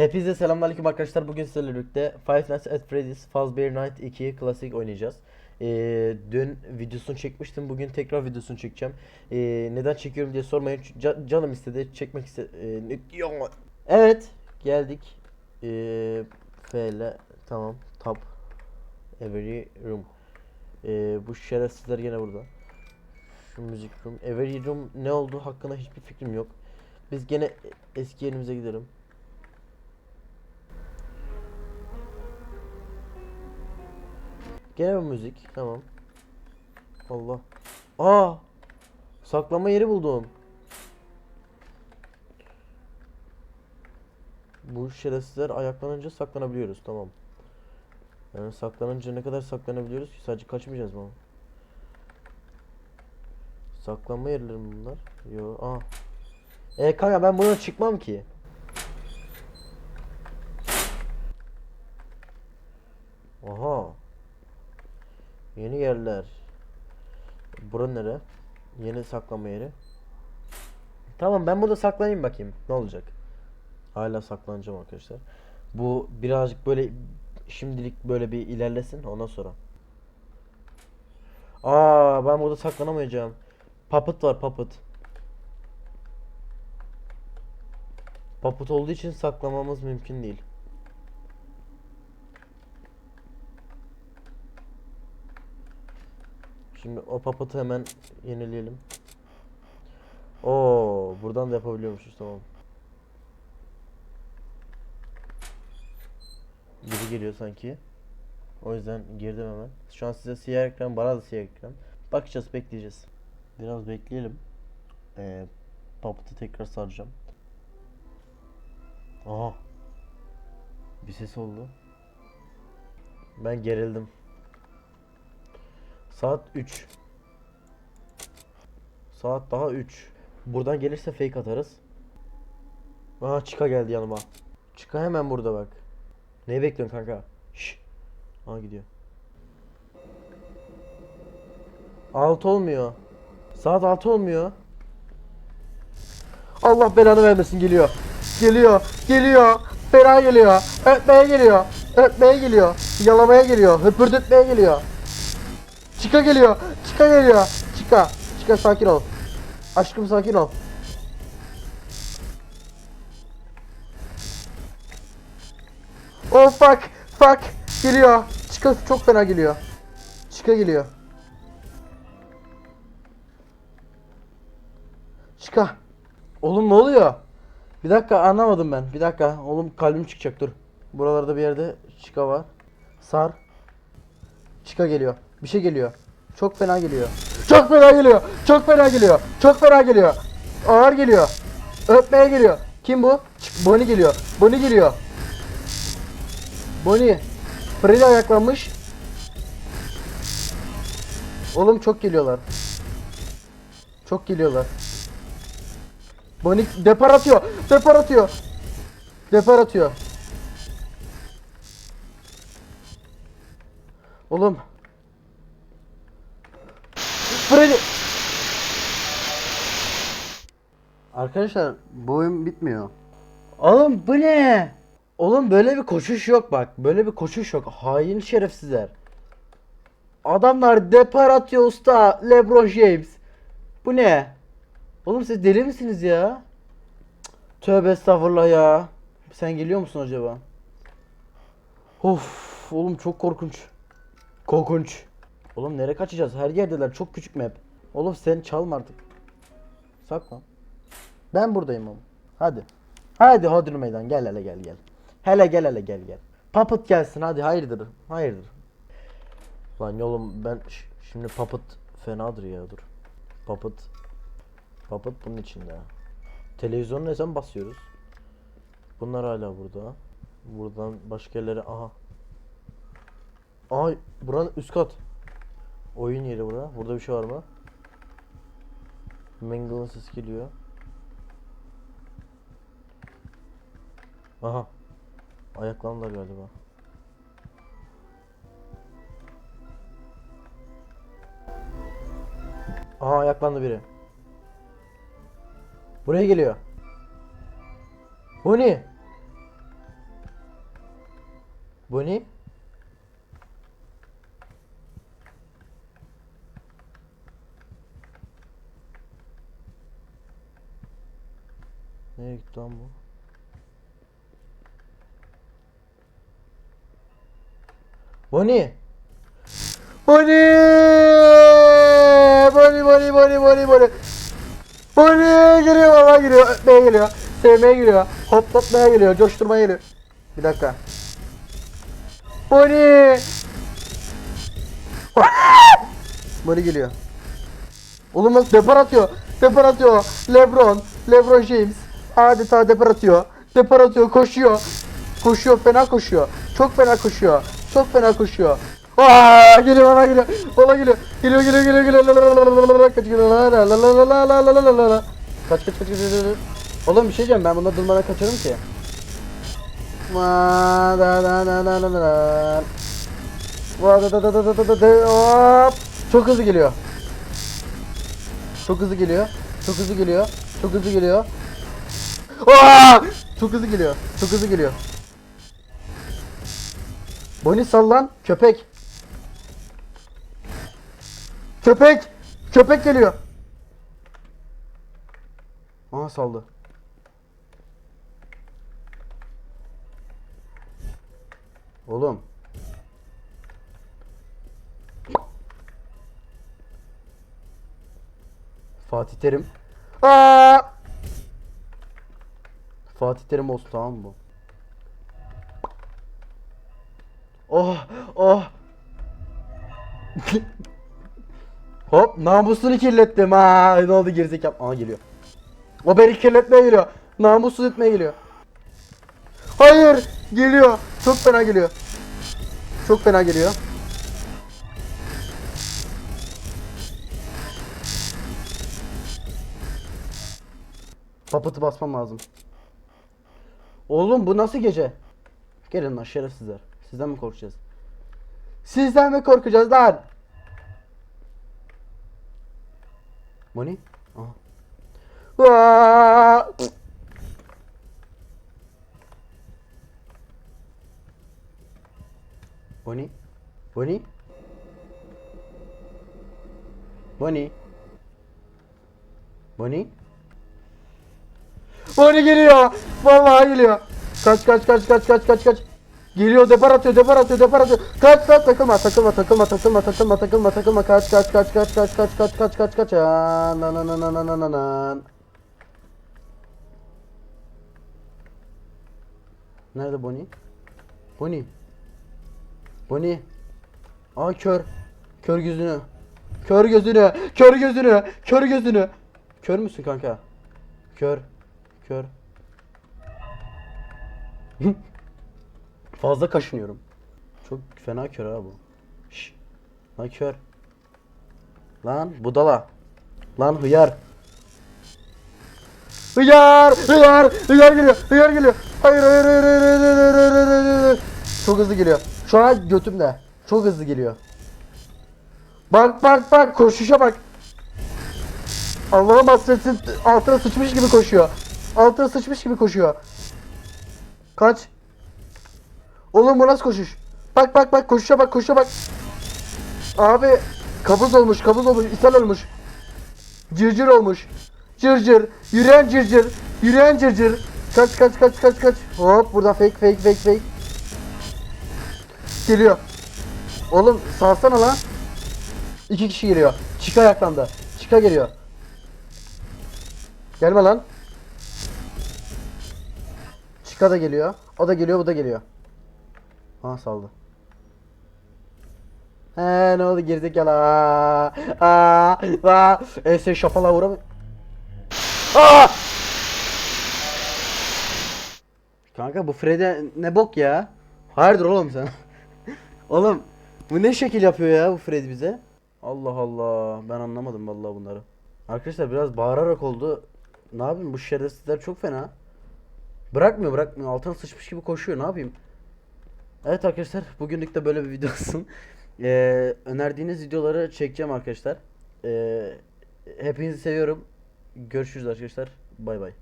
Hepinize selamünaleyküm arkadaşlar. Bugün sizlerle birlikte Five Nights at Freddy's Fazbear Night 2 klasik oynayacağız. Ee, dün videosunu çekmiştim. Bugün tekrar videosunu çekeceğim. Ee, neden çekiyorum diye sormayın. Ca- canım istedi. Çekmek istedi. Ee, evet. Geldik. Ee, F ile tamam. Tab. Every room. Ee, bu şerefsizler yine burada. Şu müzik room. Every room ne oldu hakkında hiçbir fikrim yok. Biz gene eski yerimize gidelim. Gene bu müzik. Tamam. Allah. Aa! Saklama yeri buldum. Bu şerefsizler ayaklanınca saklanabiliyoruz. Tamam. Yani saklanınca ne kadar saklanabiliyoruz ki? Sadece kaçmayacağız mı? Saklanma yerleri mi bunlar? Yo. Aa. E kanka ben buradan çıkmam ki. Yeni yerler. Bura nere? Yeni saklama yeri. Tamam ben burada saklanayım bakayım. Ne olacak? Hala saklanacağım arkadaşlar. Bu birazcık böyle şimdilik böyle bir ilerlesin ondan sonra. Aa ben burada saklanamayacağım. Puppet var puppet. Puppet olduğu için saklamamız mümkün değil. Şimdi o papatı hemen yenileyelim. Oo, buradan da yapabiliyormuşuz tamam. Biri geliyor sanki. O yüzden girdim hemen. Şu an size siyah ekran, bana da siyah ekran. Bakacağız, bekleyeceğiz. Biraz bekleyelim. Ee, papatı tekrar saracağım. Aha. Bir ses oldu. Ben gerildim. Saat 3. Saat daha 3. Buradan gelirse fake atarız. Aha Çıka geldi yanıma. Çıka hemen burada bak. Neyi bekliyorsun kanka? Şş. Aha gidiyor. 6 olmuyor. Saat 6 olmuyor. Allah belanı vermesin geliyor. Geliyor. Geliyor. Fena geliyor. Öpmeye geliyor. Öpmeye geliyor. Yalamaya geliyor. Höpürdetmeye geliyor. Çıka geliyor. Çıka geliyor. Çıka. Çıka sakin ol. Aşkım sakin ol. Oh fuck. Fuck. Geliyor. Çıka çok fena geliyor. Çıka geliyor. Çıka. Oğlum ne oluyor? Bir dakika anlamadım ben. Bir dakika. Oğlum kalbim çıkacak dur. Buralarda bir yerde çıka var. Sar. Çıka geliyor. Bir şey geliyor. Çok fena geliyor. Çok fena geliyor. Çok fena geliyor. Çok fena geliyor. Ağır geliyor. Öpmeye geliyor. Kim bu? Bonnie geliyor. Bonnie geliyor. Bonnie. Freddy ayaklanmış. Oğlum çok geliyorlar. Çok geliyorlar. Bonnie depar atıyor. Depar atıyor. Depar atıyor. Oğlum. Freddy. Arkadaşlar bu oyun bitmiyor. Oğlum bu ne? Oğlum böyle bir koşuş yok bak. Böyle bir koşuş yok. Hain şerefsizler. Adamlar depar atıyor usta. LeBron James. Bu ne? Oğlum siz deli misiniz ya? Tövbe estağfurullah ya. Sen geliyor musun acaba? Of oğlum çok korkunç. Korkunç. Oğlum nereye kaçacağız? Her yerdeler. Çok küçük map. Oğlum sen çalma artık. Saklan. Ben buradayım oğlum. Hadi. Hadi Hodri meydan gel hele gel gel. Hele gel hele gel gel. Puppet gelsin hadi hayırdır. Hayırdır. Lan oğlum ben şimdi Puppet fenadır ya dur. Puppet Puppet bunun içinde. Televizyonu ne zaman basıyoruz? Bunlar hala burada. Buradan başka yerlere aha. Ay buranın üst kat. Oyun yeri bura. Burada bir şey var mı? Mangle'ın ses geliyor. Aha. Ayaklandılar galiba. Aha ayaklandı biri. Buraya geliyor. Bu ne? Bonnie? Nereye gitti lan bu? Bonnie! Bonnie! Bonnie, Bonnie, Bonnie, Bonnie, Bonnie. Bonnie geliyor valla geliyor. Öpmeye geliyor. Sevmeye geliyor. Hoplatmaya geliyor. Coşturmaya geliyor. Bir dakika. Bonnie! Bonnie geliyor. Oğlum bak depar atıyor. Depar atıyor. Lebron. Lebron James. Adeta depar atıyor. Depar atıyor. Koşuyor. Koşuyor. Fena koşuyor. Çok fena koşuyor. Çok fena koşuyor. Aa, geliyor bana geliyor. Bana geliyor. Geliyor geliyor geliyor geliyor. Kaç geliyor. Kaç kaç kaç kaç. Oğlum bir şey diyeceğim ben bunları durmadan kaçarım ki. Çok hızlı geliyor. Çok hızlı geliyor. Çok hızlı geliyor. Çok hızlı geliyor. Aa! Çok hızlı geliyor. Çok hızlı geliyor. Bonnie sallan. Köpek. Köpek. Köpek geliyor. Aa saldı. Oğlum. Fatih Terim. Aa! Fatih Terim olsun tamam mı bu? Oh oh. Hop namusunu kirlettim ha. Ne oldu gerizekalı? Aa geliyor. O beni kirletmeye geliyor. Namussuz etmeye geliyor. Hayır geliyor. Çok fena geliyor. Çok fena geliyor. Papatı basmam lazım. Oğlum bu nasıl gece? Gelin lan şerefsizler. Sizden mi korkacağız? Sizden mi korkacağız lan? Money? Aha. Vaa! Bonnie? Bonnie? Bonnie? Bonnie? Bonnie geliyor. Vallahi geliyor. Kaç kaç kaç kaç kaç kaç kaç. Geliyor depar atıyor depar atıyor depar atıyor. Kaç kaç takılma takılma takılma takılma takılma takılma takılma kaç kaç kaç kaç kaç kaç kaç kaç kaç kaç na na na na na na na. Nerede Bonnie? Bonnie. Bonnie. Aa kör. Kör gözünü. Kör gözünü. Kör gözünü. Kör gözünü. Kör müsün kanka? Kör. Kör. Fazla kaşınıyorum. Çok fena kör ha bu. Şş. Lan kör. Lan budala. Lan hıyar. Hıyar! Hıyar! Hıyar geliyor! Hıyar geliyor! Hayır hayır hayır hayır hayır hayır hayır hayır hayır hayır. Çok hızlı geliyor. Şu an götümde. Çok hızlı geliyor. Bak bak bak koşuşa bak. Allah'ım hasretin altına sıçmış gibi koşuyor. Altına sıçmış gibi koşuyor. Kaç. Oğlum bu nasıl koşuş? Bak bak bak koşuşa bak koşuşa bak. Abi kabız olmuş kabız olmuş ishal olmuş. Cırcır olmuş. Cırcır. Yürüyen cırcır. Yürüyen cırcır. Kaç kaç kaç kaç kaç. Hop burada fake fake fake fake. Geliyor. Oğlum salsana lan. İki kişi geliyor. Çıka ayaklandı. Çıka geliyor. Gelme lan. Çıka da geliyor. O da geliyor bu da geliyor. Ha saldı. He ne oldu gerizekalı. Aa, aa, aa. Ese şapala uğramı. Aa! Kanka bu Fred'e ne bok ya? Hayırdır oğlum sen? oğlum bu ne şekil yapıyor ya bu Fred bize? Allah Allah ben anlamadım vallahi bunları. Arkadaşlar biraz bağırarak oldu. Ne yapayım bu şerefsizler çok fena. Bırakmıyor bırakmıyor altına sıçmış gibi koşuyor ne yapayım? Evet arkadaşlar bugünlük de böyle bir video olsun. Ee, önerdiğiniz videoları çekeceğim arkadaşlar. Ee, hepinizi seviyorum. Görüşürüz arkadaşlar. Bay bay.